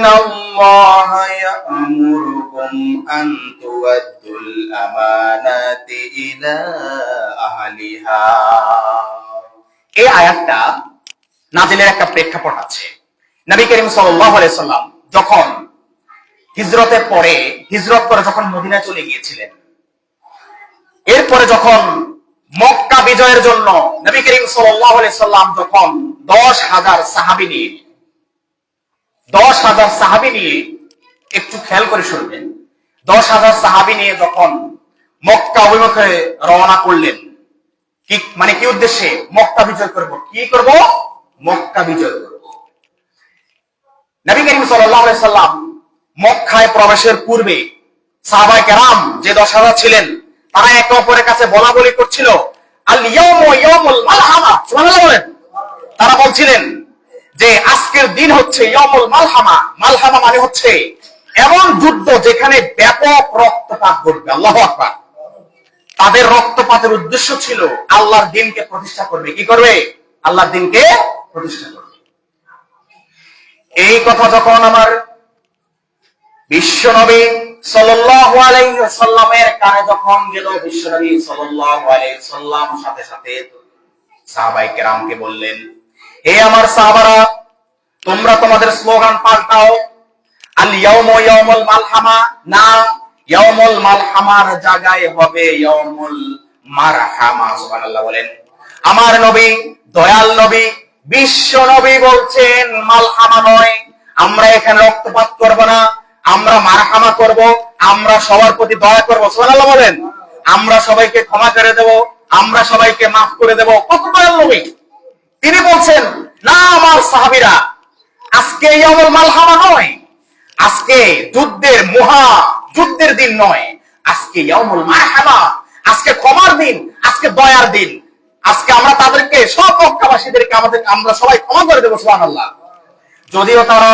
الله يأمركم أن تؤدوا الأمانات إلى أهلها এই আয়াতটা নাজিলের একটা প্রেক্ষাপট আছে নবী করিম সাল্লাল্লাহু আলাইহি সাল্লাম যখন হিজরতের পরে হিজরত করে যখন মদিনায় চলে গিয়েছিলেন এরপরে যখন মক্কা বিজয়ের জন্য নবী করিম সাল্লাল্লাহু আলাইহি সাল্লাম যখন দশ হাজার সাহাবী নিয়ে দশ হাজার সাহাবী নিয়ে একটু খেয়াল করে শুনবেন। দশ হাজার সাহাবী নিয়ে যখন মক্কা অভিমুখে রওনা করলেন, কি মানে কি উদ্দেশ্যে মক্কা বিজয় করব? কি করব? মক্কা বিজয় করব। নবী করিম সাল্লাল্লাহু আলাইহি সাল্লাম মক্কায় প্রবেশের পূর্বে সাহাবায়ে কেরাম যে দশ হাজার ছিলেন, তারা একে অপরের কাছে বলা বলি করছিল আল ইয়াউমু ইয়াউমুল মালহামা। সুবহানাল্লাহ বলেন। তারা বলছিলেন যে আজকের দিন হচ্ছে ইয়াউমুল মালহামা। মালহামা মানে হচ্ছে এমন যুদ্ধ যেখানে ব্যাপক রক্তপাত ঘটবে। আল্লাহু আকবার। তাদের রক্তপাতের উদ্দেশ্য ছিল আল্লাহর দিনকে প্রতিষ্ঠা করবে। কি করবে? আল্লাহর দিনকে প্রতিষ্ঠা করবে। এই কথা যখন আমার সাল্লাল্লাহু আলাইহি সাল্লামের কানে যখন গেল সাল্লাল্লাহু আলাইহি সাল্লাম সাথে সাথে সাহাবাই কেরামকে বললেন হে আমার সাহাবারা, তোমরা তোমাদের স্লোগান পাল্টাও। আল ইয়াউমু ইয়াউমুল মালহামা, না, ইয়াউমুল মালহামার জায়গায় হবে ইয়াউমুল মারহামা, সুবহানাল্লাহ বলেন। আমার নবী, দয়াল নবী, বিশ্ব নবী বলছেন, মালহামা নয়, আমরা এখানে রক্তপাত করব না, আমরা মারহামা করব, আমরা সবার প্রতি দয়া করব, সুবহানাল্লাহ বলেন। আমরা সবাইকে ক্ষমা করে দেব, আমরা সবাইকে মাফ করে দেব। কত দয়াল নবী? তিনি বলছেন, না আমার সাহাবীরা, আজকে ইয়ামুল মালহামা নয়, আজকে যুদ্ধের মহা যুদ্ধের দিন নয়। আজকে ইয়ামুল মারহামা আজকে ক্ষমার দিন, আজকে দয়ার দিন। আজকে আমরা তাদেরকে, সব মক্কাবাসীদেরকে আমাদের, আমরা সবাই ক্ষমা করে দেবো, সুবহানাল্লাহ। যদিও তারা,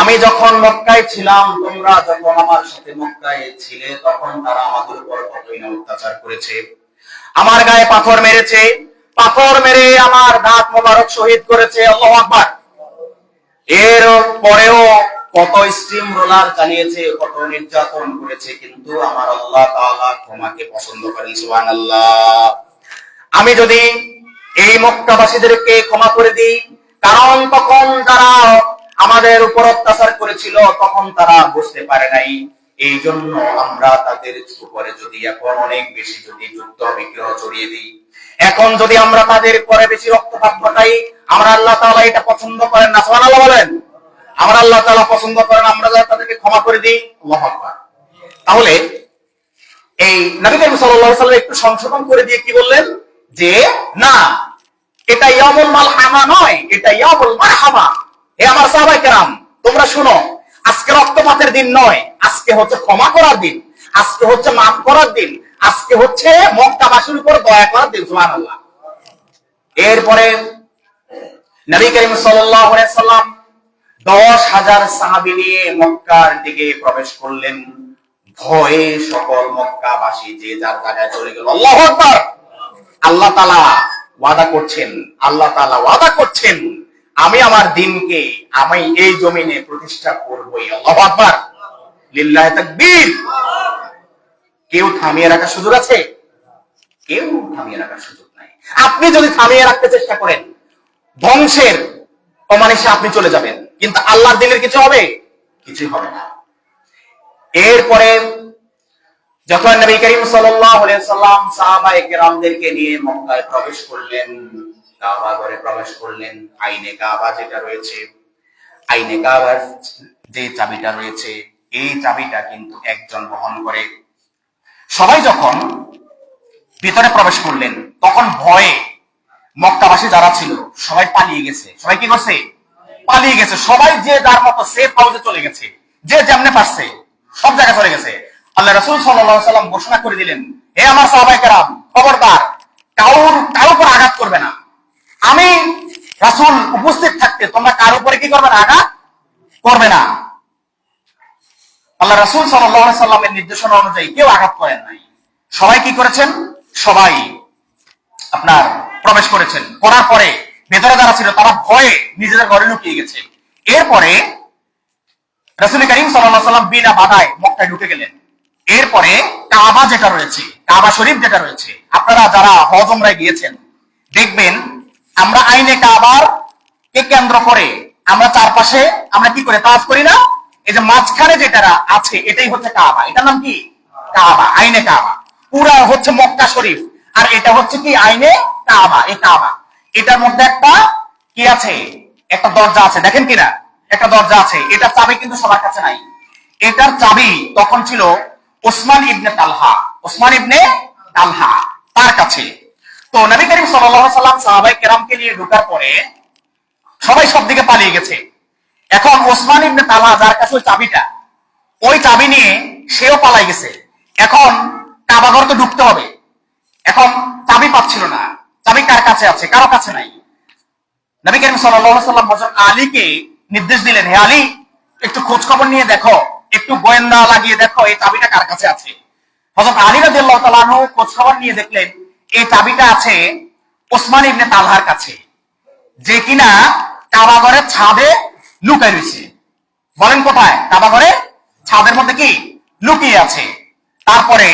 আমি যখন মক্কায় ছিলাম, তোমরা যখন আমার সাথে মক্কায় ছিলে, তখন তারা আমাদের উপর কতই না অত্যাচার করেছে। আমার গায়ে পাথর মেরেছে পাথর মেরে আমার দাঁত মোবারক শহীদ করেছে, আল্লাহু আকবার। এর পরেও কত স্টিম রোলার চালিয়েছে, কত নির্যাতন করেছে, কিন্তু আমার আল্লাহ তাআলা ক্ষমাকে পছন্দ করেন, সুবহানাল্লাহ। আমি যদি এই মক্কাবাসীদেরকে ক্ষমা করে দিই, কারণ তখন তারা আমাদের উপর অত্যাচার করেছিল, তখন তারা বুঝতে পারে নাই। এই জন্য আমরা তাদের উপরে যদি এখন অনেক বেশি যদি যুদ্ধ বিগ্রহ চড়িয়ে দিই এখন যদি আমরা তাদের পরে বেশি রক্তপাত ঘটাই, আমরা আল্লাহ তাআলা এটা পছন্দ করেন না। সুবহানাল্লাহ বলেন। আমরা আল্লাহ তাআলা পছন্দ করেন, আমরা যাতে তাদেরকে ক্ষমা করে দিই, আল্লাহু তাহলে এই নবী করিম আলাইহি সাল্লাম একটু সংশোধন করে দিয়ে কি বললেন? যে, না, এটা ইয়ামুল মালহামা নয়, এটা ইয়ামুল মারহামা। হে আমার সাহাবায়ে কেরাম, তোমরা শুনো, আজকে রক্তপাতের দিন নয়, আজকে হচ্ছে ক্ষমা করার দিন, আজকে হচ্ছে মাফ করার দিন। আজকে হচ্ছে মক্কাবাসীর উপর দয়া করার দিন, সুবহানাল্লাহ। এরপরে নবী করিম সাল্লাম দশ হাজার সাহাবী নিয়ে মক্কার দিকে প্রবেশ করলেন। ভয়ে সকল মক্কাবাসী যে যার জায়গায় চলে গেল, আল্লাহু আল্লাহ তাআলা ওয়াদা করছেন, আল্লাহ তাআলা ওয়াদা করছেন, আমি আমার দিনকে, আমি এই জমিনে প্রতিষ্ঠা করবই, আল্লাহু আকবার। লিল্লাহি তাকবীর। কেউ থামিয়ে রাখার সুযোগ আছে? কেউ থামিয়ে রাখার সুযোগ নাই। আপনি যদি থামিয়ে রাখতে চেষ্টা করেন, ধ্বংসের অমানিসে আপনি চলে যাবেন। কিন্তু আল্লাহর দিনের কিছু হবে? কিছুই হবে না। এরপরে যখন নবী করিম সাল্লাম সাহাবায়ে কেরামদেরকে নিয়ে মক্কায় প্রবেশ করলেন, কাবা ঘরে প্রবেশ করলেন, আইনে কাবা যেটা রয়েছে, আইনে কাবার যে চাবিটা রয়েছে, এই চাবিটা কিন্তু একজন বহন করে সবাই যখন ভিতরে প্রবেশ করলেন, তখন ভয়ে মক্কাবাসী যারা ছিল, সবাই পালিয়ে গেছে। সবাই কি করছে? পালিয়ে গেছে। সবাই যে যার মতো সেফ হাউসে চলে গেছে, যে যেমনে পারছে, সব জায়গায় চলে গেছে। আল্লাহ রসুল সাল্লাম ঘোষণা করে দিলেন, হে আমার সাহাবাই কেরাম, খবরদার কারোর উপর আঘাত করবে না। আমি রাসূল উপস্থিত থাকতে তোমরা কার উপরে কি করবে না? আঘাত করবে না। আল্লাহ রাসূল আলাইহি সাল্লামের নির্দেশনা অনুযায়ী কেউ আঘাত করেন নাই। সবাই কি করেছেন? সবাই আপনার প্রবেশ করেছেন। করার পরে ভেতরে যারা ছিল তারা ভয়ে নিজেদের ঘরে লুকিয়ে গেছে। এরপরে রসুল করিম সাল্লাহ সাল্লাম বিনা বাধায় মক্কায় ঢুকে গেলেন। এরপরে কাবা যেটা রয়েছে, কাবা শরীফ যেটা রয়েছে, আপনারা যারা হজমরায় গিয়েছেন, দেখবেন আমরা আইনে কাবার কে কেন্দ্র করে আমরা চারপাশে আমরা কি করে তাজ করি না? এই যে মাঝখানে যেটা আছে, এটাই হচ্ছে কাবা। এটার নাম কি? কাবা, আইনে কাবা। পুরা হচ্ছে মক্কা শরীফ। আর এটা হচ্ছে কি? আইনে কাবা, এই কাবা। এটার মধ্যে একটা কি আছে? একটা দরজা আছে। দেখেন কিনা? একটা দরজা আছে। এটার চাবি কিন্তু সবার কাছে নাই। এটার চাবি তখন ছিল ওসমান ইবনে তালহা। ওসমান ইবনে তালহা, তার কাছে। তো নবী করিম সাল্লাল্লাহু সাল্লাম সাহাবাই কেরামকে নিয়ে ঢোকার পরে সবাই সব দিকে পালিয়ে গেছে। এখন ওসমান ইবনে তালহা, যার কাছে ওই চাবিটা, ওই চাবি নিয়ে সেও পালাই গেছে। এখন কাবাঘর তো ঢুকতে হবে। এখন চাবি পাচ্ছিল না। চাবি কার কাছে আছে? কারও কাছে নাই। নবী করিম সাল্লাল্লাহু সাল্লাম হযরত আলীকে নির্দেশ দিলেন, হে আলী, একটু খোঁজ খবর নিয়ে দেখো, একটু গোয়েন্দা লাগিয়ে দেখো, এই চাবিটা কার কাছে আছে? হযরত আলী রাদিয়াল্লাহু তাআলা খোঁজ খবর নিয়ে দেখলেন, এই চাবিটা আছে ওসমান ইবনে তালহার কাছে। যে কিনা কাবাঘরের ছাদে লুকায় রয়েছে। বলেন কোথায়? কাবাঘরে ছাদের মধ্যে কি? লুকিয়ে আছে। তারপরে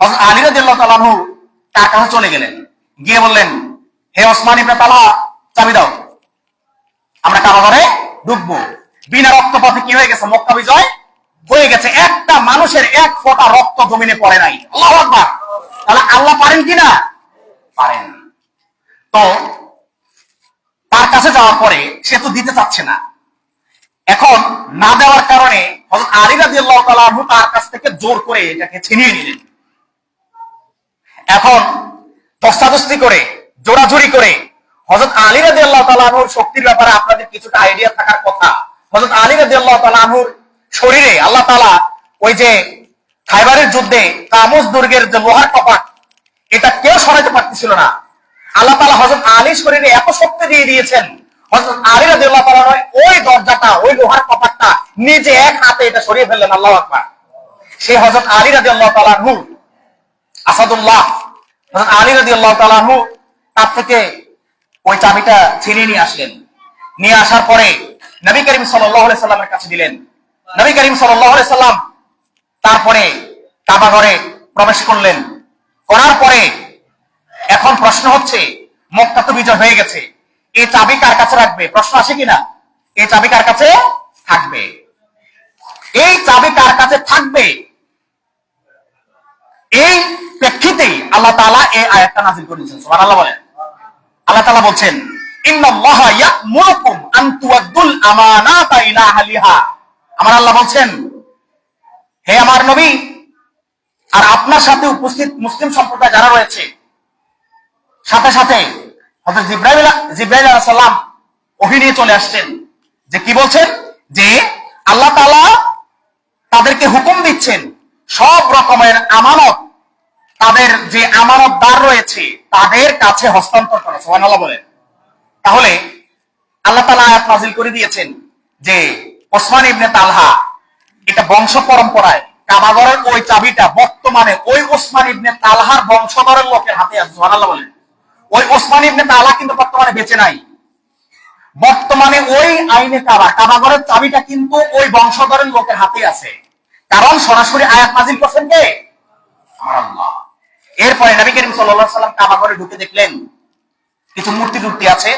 আলী আনহু তার কাছে চলে গেলেন। গিয়ে বললেন, হে ওসমান ইবনে তালহা চাবি দাও। আমরা কারাগারে ঢুকবো। বিনা রক্তপাতে কি হয়ে গেছে? মক্কা বিজয় হয়ে গেছে। একটা মানুষের এক ফোঁটা রক্ত জমিনে পড়ে নাই। আল্লাহ আকবার। তাহলে আল্লাহ পারেন কিনা পারেন। তো তার কাছে যাওয়ার পরে সে তো দিতে চাচ্ছে না। এখন না দেওয়ার কারণে তার কাছ থেকে জোর করে এটাকে ছিনিয়ে নিলেন। এখন দস্তাদস্তি করে, জোরাজুরি করে হজরত আলী রাজি আল্লাহ তালাহুর শক্তির ব্যাপারে আপনাদের কিছুটা আইডিয়া থাকার কথা। হজরত আলী রাজি আল্লাহ তালাহুর শরীরে আল্লাহ তালা ওই যে খাইবারের যুদ্ধে কামুজ দুর্গের যে লোহার কপাট, এটা কেউ সরাইতে পারতেছিল না। আল্লাহ তালা হজরত আলী শরীরে এত শক্তি দিয়ে দিয়েছেন হজরত আলী রাজি আল্লাহ তালা ওই দরজাটা, ওই লোহার কপাটটা নিজে এক হাতে এটা সরিয়ে ফেললেন, আল্লাহ আকবার। সে হজরত আলী রাজি আল্লাহ তালাহু আসাদুল্লাহ, হযরত আলী রাদিয়াল্লাহু তাআলা তার থেকে ওই চাবিটা ছিনিয়ে নিয়ে আসলেন। নিয়ে আসার পরে নবী করিম সাল্লাল্লাহু আলাইহি সাল্লামের কাছে দিলেন। নবী করিম সাল্লাল্লাহু আলাইহি সাল্লাম তারপরে কাবা ঘরে প্রবেশ করলেন। করার পরে এখন প্রশ্ন হচ্ছে, মক্কা তো বিজয় হয়ে গেছে। এই চাবি কার কাছে রাখবে? প্রশ্ন আসে কিনা? এই চাবি কার কাছে থাকবে? এই চাবি কার কাছে থাকবে? এই প্রেক্ষিতেই আল্লাহ তাআলা এই আয়াতটা নাযিল করেছেন সুবহানাল্লাহ বলেন। আল্লাহ তাআলা বলছেন আমার আল্লাহ বলছেন, হে আমার নবী, আর আপনার সাথে উপস্থিত মুসলিম সম্প্রদায় যারা রয়েছে, সাথে সাথে হযরত জিব্রাইল সালাম ওহী নিয়ে চলে আসছেন। যে কি বলছেন? যে আল্লাহ তাআলা তাদেরকে হুকুম দিচ্ছেন, সব রকমের আমানত, তাদের যে আমানতদার রয়েছে, তাদের কাছে হস্তান্তর করা, সুবহানাল্লাহ বলেন। তাহলে আল্লাহ তাআলা আয়াত নাযিল করে দিয়েছেন যে ওসমান ইবনে তালহা, এটা বংশ পরম্পরায়, কাবাগরের ওই চাবিটা বর্তমানে ওই ওসমান ইবনে তালহার বংশধরের লোকের হাতে আছে, সুবহানাল্লাহ বলেন। ওই ওসমান ইবনে তালহা কিন্তু বর্তমানে বেঁচে নাই। বর্তমানে ওই আইনে কাবা, কাবাগরের চাবিটা কিন্তু ওই বংশধরের লোকের হাতে আছে। কারণ সরাসরি আয়াত নাজিল করছেন কে? এরপরে নবী করিম সাল্লাল্লাহু সাল্লাম কাবা ঘরে ঢুকে দেখলেন, কিছু মূর্তি টুর্তি আছে।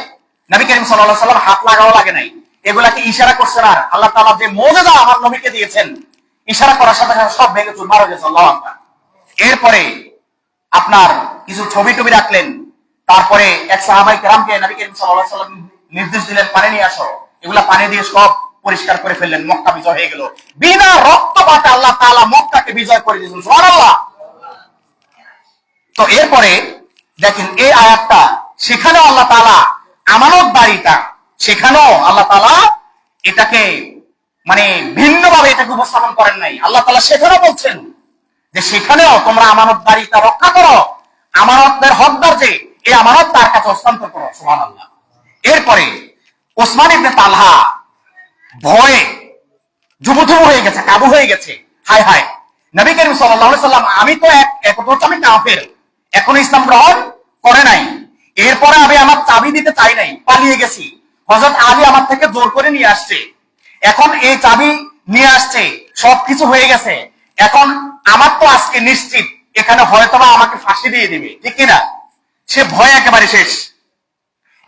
নবী করিম সাল্লাল্লাহু সাল্লাম হাত লাগাও লাগে নাই। এগুলাকে ইশারা করছেন আর আল্লাহ তাআলা যে মোজেজা আমার নবীকে দিয়েছেন, ইশারা করার সাথে সাথে সব ভেঙে চুরমার হয়ে গেছে, আল্লাহু এরপরে আপনার কিছু ছবি টবি রাখলেন তারপরে এক সাহাবাই কেরামকে নবী করিম সাল্লাল্লাহু আলাইহি নির্দেশ দিলেন, পানি নিয়ে আসো। এগুলা পানি দিয়ে সব পরিষ্কার করে ফেললেন, মক্কা বিজয় হয়ে গেল। বিনা রক্তপাতে আল্লাহ তাআলা মক্কাকে বিজয় করে দিয়েছেন, সুবহানাল্লাহ। তো এরপরে দেখেন, এই আয়াতটা, সেখানেও আল্লাহ তাআলা আমানত বাড়িটা সেখানেও আল্লাহ তাআলা এটাকে মানে ভিন্নভাবে এটাকে উপস্থাপন করেন নাই। আল্লাহ তাআলা সেখানেও বলছেন যে, সেখানেও তোমরা আমানত বাড়িটা রক্ষা করো। আমানতের হকদার যে এই আমানত তার কাছে হস্তান্তর করো, সুবহানাল্লাহ। এরপরে ওসমান ইবনে তালহা ভয়ে যুবধুবু হয়ে গেছে, কাবু হয়ে গেছে। হায় হায়। নবী করিম সাল্লাল্লাহু আলাইহি সাল্লাম, আমি তো এক এক হচ্ছে আমি কাফের। এখন ইসলাম গ্রহণ করে নাই। এরপরে আমি আমার চাবি দিতে চাই নাই, পালিয়ে গেছি। হযরত আলী আমার থেকে জোর করে নিয়ে আসছে। এখন এই চাবি নিয়ে আসছে, সবকিছু হয়ে গেছে। এখন আমার তো আজকে নিশ্চিত, এখানে হয়তোবা আমাকে ফাঁসি দিয়ে দিবে, ঠিক কিনা? সে ভয় একেবারে শেষ।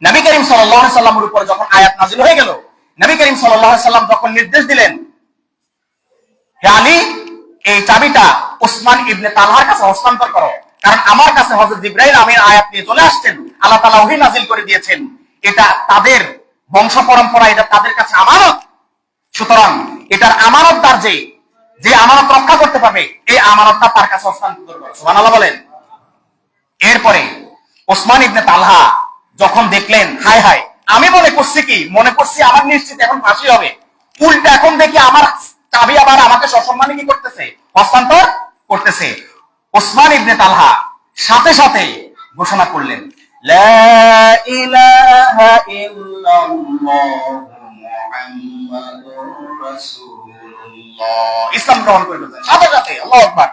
নবী করিম সাল্লাল্লাহু সাল্লামের উপর যখন আয়াত নাজিল হয়ে গেল, নবী করিম সাল্লাল্লাহু সাল্লাম যখন নির্দেশ দিলেন, হে আলী, এই চাবিটা ওসমান ইবনে তালহার কাছে হস্তান্তর করো। কারণ আমার কাছে হযরত ইব্রাহিম আমির আয়াত নিয়ে চলে আসছেন। আল্লাহ তাআলা ওহী নাজিল করে দিয়েছেন। এটা তাদের বংশ পরম্পরা, এটা তাদের কাছে আমানত। সুতরাং এটার আমানতদার যে যে আমানত রক্ষা করতে পারবে, এই আমানতটা তার কাছে হস্তান্তর করো। সুবহানাল্লাহ বলেন। এরপরে ওসমান ইবনে তালহা যখন দেখলেন, হায় হায়, আমি মনে করছি কি? মনে করছি আমার নিশ্চিত এখন ফাঁসি হবে। উল্টা এখন দেখি আমার চাবি আবার আমাকে সসম্মানে কি করতেছে? হস্তান্তর করতেছে। ওসমান ইবনে তালহা সাথে সাথে ঘোষণা করলেন ইসলাম গ্রহণ করে সাথে সাথে, আল্লাহু আকবার।